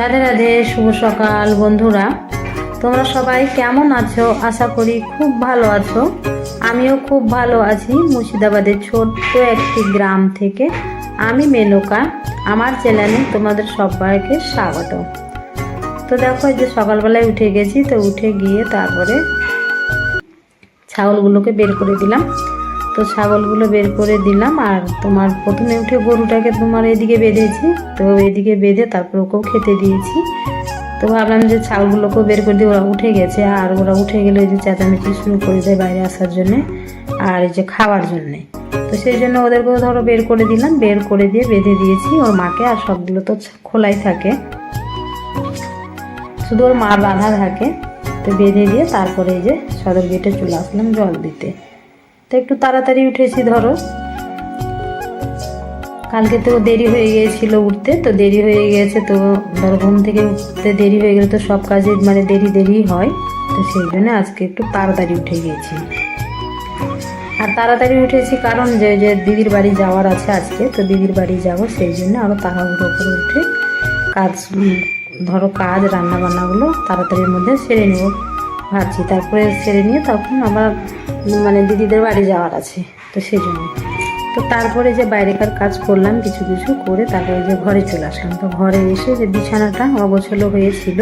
রাধে রাধে, শুভ সকাল বন্ধুরা। তোমরা সবাই কেমন আছো? আশা করি খুব ভালো আছো। আমিও খুব ভালো আছি মুর্শিদাবাদের ছোট্ট একটি গ্রাম থেকে। আমি মেনকা, আমার চ্যানেলে তোমাদের সবাইকে স্বাগত। তো দেখো যে সকালবেলায় উঠে গেছি, তো উঠে গিয়ে তারপরে ছাগলগুলোকে বের করে দিলাম। তো ছাগলগুলো বের করে দিলাম আর তোমার প্রথমে উঠে গরুটাকে তোমার এদিকে বেঁধেছি। তো এদিকে বেঁধে তারপর ওকেও খেতে দিয়েছি। তো ভাবলাম যে ছাগলগুলোকেও বের করে দিয়ে ওরা উঠে গেছে। আর ওরা উঠে গেলে যে চেঁচামেচি শুরু করে দেয় বাইরে আসার জন্যে আর যে খাওয়ার জন্যে। তো সেই জন্য ওদেরকেও ধরো বের করে দিলাম, বের করে দিয়ে বেঁধে দিয়েছি। ওর মাকে আর সবগুলো তো খোলাই থাকে। শুধু ওর মা বাঁধা থাকে। তো বেঁধে দিয়ে তারপরে এই যে সদর গেটে চলে আসলাম জল দিতে। তো একটু তাড়াতাড়ি উঠেছি, ধরো। কালকে তো দেরি হয়ে গিয়েছিল উঠতে, তো দেরি হয়ে গেছে তো ধরো ঘুম থেকে উঠতে দেরি হয়ে গেলে তো সব কাজে মানে দেরি দেরি হয়, তো সেই জন্য আজকে একটু তাড়াতাড়ি উঠে গিয়েছি। আর তাড়াতাড়ি উঠেছি কারণ যে যে দিদির বাড়ি যাওয়ার আছে আজকে, তো দিদির বাড়ি যাব, সেই জন্য আরও তাড়াহুড়ো করে উঠে কাজ, ধরো কাজ রান্না বান্নাগুলো তাড়াতাড়ির মধ্যে সেরে নেব। ভাবছি, তারপরে সেরে নিয়ে তখন আবার মানে দিদিদের বাড়ি যাওয়ার আছে, তো সেই জন্য তো তারপরে যে বাইরেকার কাজ করলাম, কিছু কিছু করে তারপরে যে ঘরে চলে আসলাম। তো ঘরে এসে যে বিছানাটা অগোছলো হয়েছিল,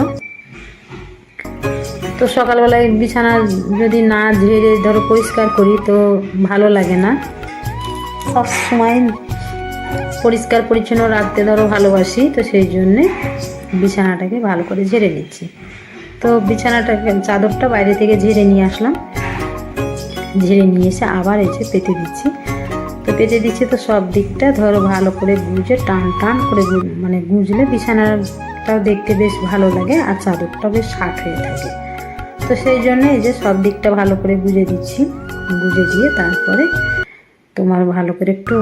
তো সকালবেলায় বিছানা যদি না ঝেড়ে ধরো পরিষ্কার করি, তো ভালো লাগে না। সব সময় পরিষ্কার পরিচ্ছন্ন রাখতে ধরো ভালোবাসি, তো সেই জন্যে বিছানাটাকে ভালো করে ঝেড়ে নিচ্ছি। তো বিছানাটাকে চাদরটা বাইরে থেকে ঝেড়ে নিয়ে আসলাম। ঝেড়ে নিয়ে এসে আবার এসে পেতে দিচ্ছি। তো পেতে দিচ্ছি তো সব দিকটা, ধরো ভালো করে গুজে, টান টান করে মানে গুঁজলে বিছানাটাও দেখতে বেশ ভালো লাগে আর চাদরটা বেশ শার্ট হয়ে থাকে। তো সেই জন্য এই যে সব দিকটা ভালো করে গুঁজে দিচ্ছি। গুঁজে দিয়ে তারপরে তোমার ভালো করে একটু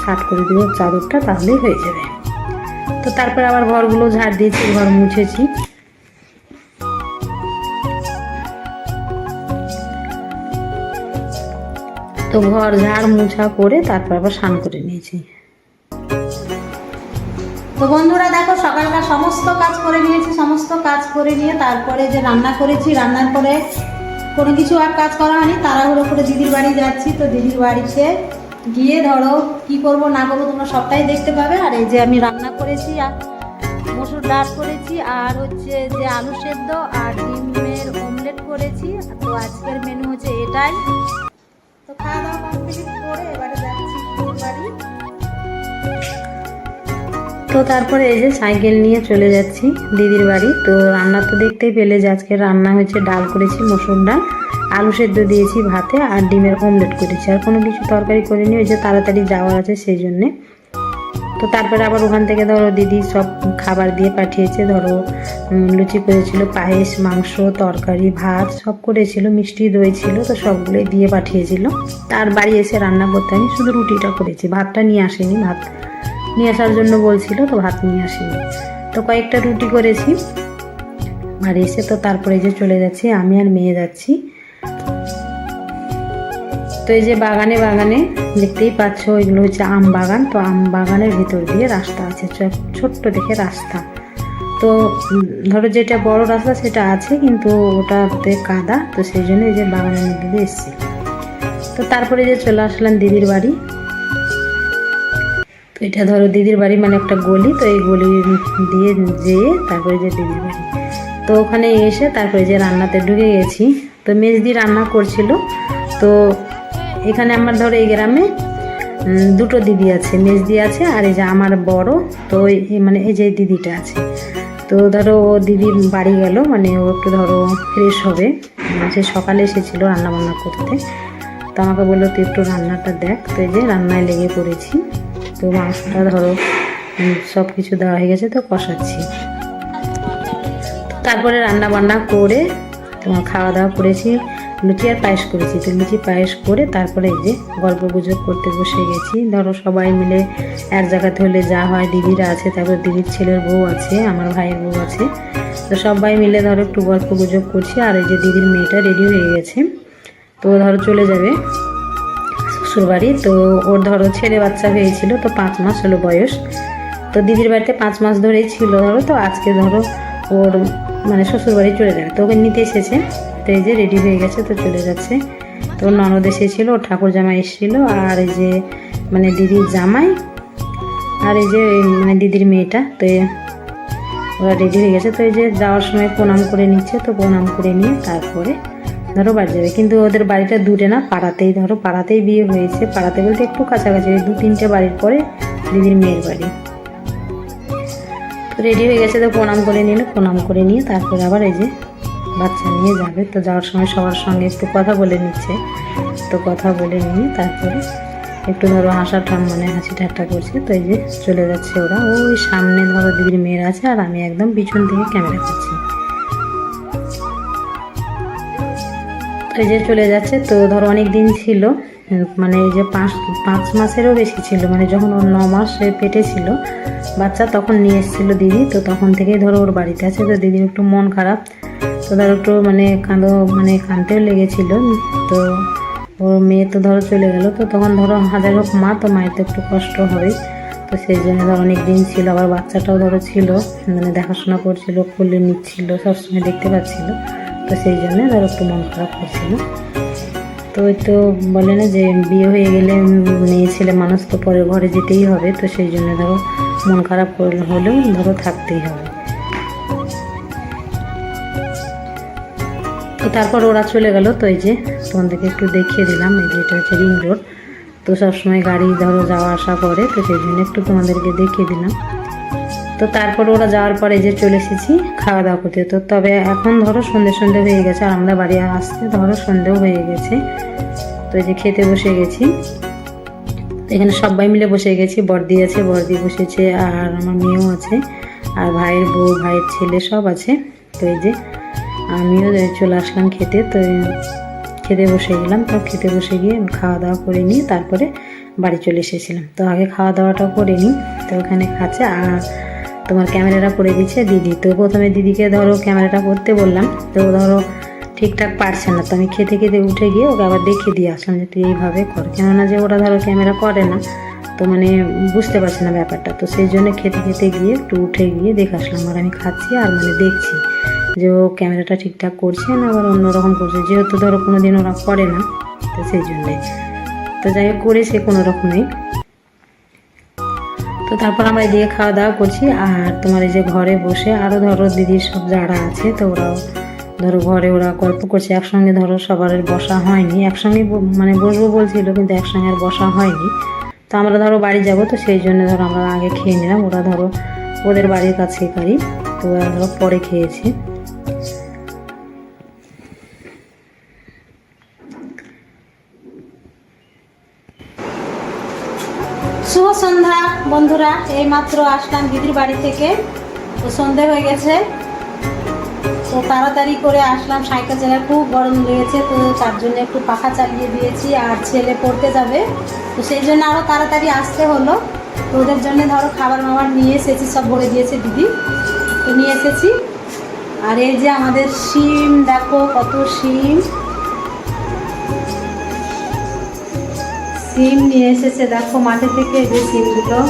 শার্ট করে দেবো চাদরটা তাহলেই হয়ে যাবে। তো তারপরে আবার ঘরগুলো ঝাড় দিয়েছি, ঘর মুছেছি। তো ঘর, ঝাড়, মুছা করে তারপর আবার স্নান করে নিয়েছি। তো বন্ধুরা দেখো, সকালকার সমস্ত কাজ করে নিয়েছি, সমস্ত কাজ করে নিয়ে তারপরে যে রান্না করেছি, রান্নার পরে কোনো কিছু আর কাজ করা হয়নি, তাড়াহুড়ো করে দিদির বাড়ি যাচ্ছি। তো দিদির বাড়িতে গিয়ে ধরো, কি করব না করব তোমরা সবটাই দেখতে পাবে। আর এই যে আমি রান্না করেছি, আর মসুর ডাল করেছি, আর হচ্ছে যে আলু সেদ্ধ, আর ডিমের অমলেট করেছি। তো আজকের মেনু হচ্ছে এটাই। তো খাওয়া দাওয়া কমপ্লিট করে এবারে যাচ্ছি বাড়ি। তো তারপরে এই যে সাইকেল নিয়ে চলে যাচ্ছি দিদির বাড়ি। তো রান্না তো দেখতেই পেলে যে আজকে রান্না হয়েছে, ডাল করেছি, মসুর ডাল, আলু সেদ্ধ দিয়েছি ভাতে, আর ডিমের অমলেট করেছি। আর কোনো কিছু তরকারি করিনি, ওই যে তাড়াতাড়ি যাওয়া আছে সেই জন্যে। তো তারপরে আবার ওখান থেকে ধরো দিদি সব খাবার দিয়ে পাঠিয়েছে, ধরো লুচি করেছিল, পায়েস, মাংস, তরকারি, ভাত সব করেছিল, মিষ্টি দই ছিল, তো সবগুলোই দিয়ে পাঠিয়েছিল। তার বাড়ি এসে রান্না করতে আমি শুধু রুটিটা করেছি, ভাতটা নিয়ে আসেনি, ভাত নিয়ে আসার জন্য বলছিল, তো ভাত নিয়ে আসেনি। তো কয়েকটা রুটি করেছি, আর এসে তো তারপরে যে চলে যাচ্ছি, আমি আর মেয়ে যাচ্ছি। তো এই যে বাগানে বাগানে দেখতেই পাচ্ছ এগুলো হচ্ছে আম বাগান। তো আম বাগানের ভিতর দিয়ে রাস্তা আছে ছোট্ট দেখে রাস্তা। তো ধরো যেটা বড় রাস্তা সেটা আছে, কিন্তু ওটাতে কাদা, তো সেই জন্য এই যে বাগানের মধ্যে দিয়ে এসছি। তো তারপরে যে চলে আসলাম দিদির বাড়ি। তো এটা ধরো দিদির বাড়ি মানে একটা গলি, তো এই গলি দিয়ে যেয়ে তারপরে যে দিদির বাড়ি। তো ওখানে এসে তারপরে যে রান্নাতে ঢুকে গেছি। তো মেজদি রান্না করছিল। তো এখানে আমার ধরো এই গ্রামে দুটো দিদি আছে, মেজদি আছে আর এই যে আমার বড়, তো মানে এই যে দিদিটা আছে। তো ধরো ও দিদি বাড়ি গেল মানে ও একটু ধরো ফ্রেশ হবে। সে সকালে এসেছিল রান্না বান্না করতে। তো আমাকে বলল, তুই একটু রান্নাটা দেখ। তো এই যে রান্নায় লেগে পড়েছি। তো মাংসটা ধরো সব কিছু দেওয়া হয়ে গেছে, তো কষাচ্ছি। তারপরে রান্না বান্না করে তোমার খাওয়া দাওয়া করেছি। লুচি আর পায়েস করেছি? তো লুচি পায়েস করে তারপরে এই যে গল্প গুজব করতে বসে গেছি। ধরো সবাই মিলে এক জায়গাতে হলে যা হয়, দিদিরা আছে, তারপর দিদির ছেলের বউ আছে, আমার ভাইয়ের বউ আছে। তো সবাই মিলে ধরো একটু গল্প গুজব করছি, আর এই যে দিদির মেয়েটা রেডি হয়ে গেছে। তো ধরো চলে যাবে শ্বশুরবাড়ি। তো ওর ধরো ছেলে বাচ্চা হয়েছিল, তো পাঁচ মাস হলো বয়স। তো দিদির বাড়িতে পাঁচ মাস ধরেই ছিল ধরো, তো আজকে ধরো ওর মানে শ্বশুর বাড়ি চলে যাবে। তো ওকে নিতে এসেছে। তো এই যে রেডি হয়ে গেছে, তো চলে যাচ্ছে। তো ননদ এসেছিল ঠাকুর জামাই এসেছিল, আর এই যে মানে দিদির জামাই, আর এই যে মানে দিদির মেয়েটা, তো ওরা রেডি হয়ে গেছে। তো এই যে যাওয়ার সময় প্রণাম করে নিচ্ছে, তো প্রণাম করে নিয়ে তারপরে ধরো বাড়ি যাবে। কিন্তু ওদের বাড়িটা দূরে না, পাড়াতেই, ধরো পাড়াতেই বিয়ে হয়েছে। পাড়াতে বলতে একটু কাছাকাছি দু তিনটে বাড়ির পরে দিদির মেয়ের বাড়ি। তো রেডি হয়ে গেছে, তো প্রণাম করে নিল, প্রণাম করে নিয়ে তারপরে আবার এই যে বাচ্চা নিয়ে যাবে। তো যাওয়ার সময় সবার সঙ্গে একটু কথা বলে নিচ্ছে। তো কথা বলে নিয়ে তারপরে একটু ধরো হাসা ঠাম মানে হাসি ঠাট্টা করছে। তো এই যে চলে যাচ্ছে ওরা। ওই সামনে ধরো দিদির মেয়ের আছে আর আমি একদম পিছন থেকে ক্যামেরা করছি। এই যে চলে যাচ্ছে। তো ধরো অনেক দিন ছিল। মানে এই যে পাঁচ পাঁচ মাসেরও বেশি ছিল। মানে যখন ওর ন মাস পেটে ছিল, বাচ্চা তখন নিয়ে এসেছিল দিদি। তো তখন থেকেই ধরো ওর বাড়িতে আছে। তো দিদির একটু মন খারাপ। তো ধরো একটু মানে কাঁদো মানে কাঁদতেও লেগেছিল। তো ওর মেয়ে তো ধরো চলে গেল, তো তখন ধরো হাজার হোক মা, তো মায়ের তো একটু কষ্ট হবে। তো সেই জন্য ধরো অনেক দিন ছিল, আবার বাচ্চাটাও ধরো ছিল মানে দেখাশোনা করছিল, খুলে নিচ্ছিল, সবসময় দেখতে পাচ্ছিল। তো সেই জন্য ধরো একটু মন খারাপ করছিল। তো ওই তো বলে না যে বিয়ে হয়ে গেলে মেয়ে ছেলে মানুষ তো পরের ঘরে যেতেই হবে, তো সেই জন্য ধরো মন খারাপ হলেও ধরো থাকতেই হবে। তো তারপর ওরা চলে গেল তো এই যে তোমাদেরকে একটু দেখিয়ে দিলাম, এই যে এটা হচ্ছে রিং রোড তো সবসময় গাড়ি ধরো, যাওয়া আসা করে, তো সেই জন্য একটু তোমাদেরকে দেখিয়ে দিলাম। তো তারপর ওরা যাওয়ার পরে যে চলে এসেছি খাওয়া দাওয়া করতে। তো তবে এখন ধরো সন্ধে সন্ধে হয়ে গেছে, আর আমরা বাড়ি আসতে ধরো সন্ধেও হয়ে গেছে। তো এই যে খেতে বসে গেছি। এখানে সবাই মিলে বসে গেছি, বর্দি আছে, বর্দি বসেছে, আর আমার মেয়েও আছে, আর ভাইয়ের বউ, ভাইয়ের ছেলে সব আছে। তো এই যে আমিও চলে আসলাম খেতে, তো খেতে বসে গেলাম, তো খেতে বসে গিয়ে খাওয়া দাওয়া করে নিয়ে তারপরে বাড়ি চলে এসেছিলাম। তো আগে খাওয়া দাওয়াটা করে নিই, তো ওখানে খাচ্ছে আর তোমার ক্যামেরাটা করে দিচ্ছে দিদি। তো প্রথমে দিদিকে ধরো ক্যামেরাটা করতে বললাম, তো ধরো ঠিকঠাক পারছে না, তো আমি খেতে খেতে উঠে গিয়ে ওকে আবার দেখিয়ে দিয়ে আসলাম যে তুই এইভাবে কর। কেননা যে ওরা ধরো ক্যামেরা করে না, তো মানে বুঝতে পারছে না ব্যাপারটা, তো সেই জন্য খেতে খেতে গিয়ে একটু উঠে গিয়ে দেখে আসলাম, আর আমি খাচ্ছি আর মানে দেখছি। যে ও ক্যামেরাটা ঠিকঠাক করছে না, আবার অন্যরকম করছে। যেহেতু ধরো কোনো দিন ওরা করে না, তো সেই জন্যে। তো যাই হোক, করেছে কোনো রকমেই তো তারপর আমরা এদিকে খাওয়া দাওয়া করছি, আর তোমার এই যে ঘরে বসে আরও ধরো দিদির সব যারা আছে, তো ওরাও ধরো ঘরে ওরা গল্প করছে। একসঙ্গে ধরো সবার বসা হয়নি। একসঙ্গে মানে বসবো বলছিল, কিন্তু একসঙ্গে আর বসা হয়নি। তো আমরা ধরো বাড়ি যাব, তো সেই জন্য ধরো আমরা আগে খেয়ে নিলাম। ওরা ধরো ওদের বাড়ির কাছে গাড়ি তো ওরা ধরো পরে খেয়েছে। শুভ সন্ধ্যা, বন্ধুরা। এই মাত্র আসলাম দিদির বাড়ি থেকে। তো সন্ধে হয়ে গেছে। তো তাড়াতাড়ি করে আসলাম সাইকেল চালায় খুব গরম লেগেছে, তো তার জন্য একটু পাখা চালিয়ে দিয়েছি, আর ছেলে পড়তে যাবে। তো সেই জন্য আরও তাড়াতাড়ি আসতে হলো। তো ওদের জন্য ধরো খাবার মাবার নিয়ে এসেছি, সব ভরে দিয়েছে দিদি। তো নিয়ে এসেছি। আর এই যে আমাদের শিম, দেখো কত শিম। সিম নিয়ে এসেছে, দেখো মাঠে থেকে যে সিমগুলো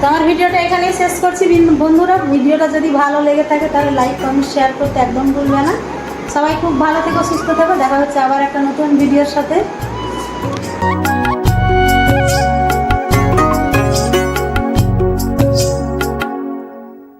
তো আমার ভিডিওটা এখানেই শেষ করছি বিন- বন্ধুরা। ভিডিওটা যদি ভালো লেগে থাকে, তাহলে লাইক কমেন্ট শেয়ার করতে একদম ভুলবে না। সবাই খুব ভালো থেকো, সুস্থ থেকো। দেখা হচ্ছে আবার একটা নতুন ভিডিওর সাথে।